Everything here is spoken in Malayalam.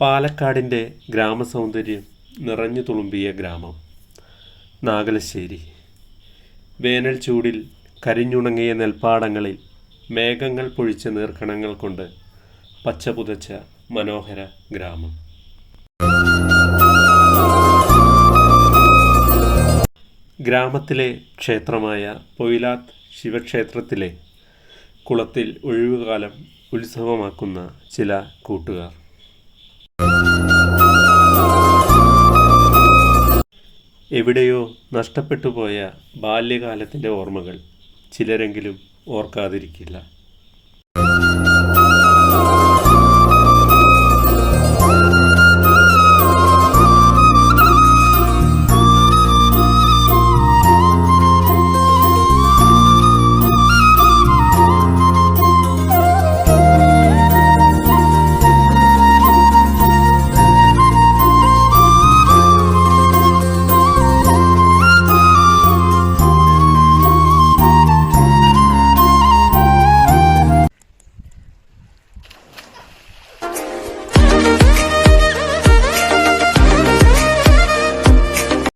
പാലക്കാടിന്റെ ഗ്രാമസൗന്ദര്യം നിറഞ്ഞു തുളുമ്പിയ ഗ്രാമം നാഗലശ്ശേരി. വേനൽ ചൂടിൽ കരിഞ്ഞുണങ്ങിയ നെൽപ്പാടങ്ങളിൽ മേഘങ്ങൾ പൊഴിച്ച നീർക്കണങ്ങൾ കൊണ്ട് പച്ചപുതച്ച മനോഹര ഗ്രാമം. ഗ്രാമത്തിലെ ക്ഷേത്രമായ പൊയിലാത്ത് ശിവക്ഷേത്രത്തിലെ കുളത്തിൽ ഒഴിവുകാലം ഉത്സവമാക്കുന്ന ചില കൂട്ടുകാർ. എവിടെയോ നഷ്ടപ്പെട്ടു പോയ ബാല്യകാലത്തിന്റെ ഓർമ്മകൾ ചിലരെങ്കിലും ഓർക്കാതിരിക്കില്ല.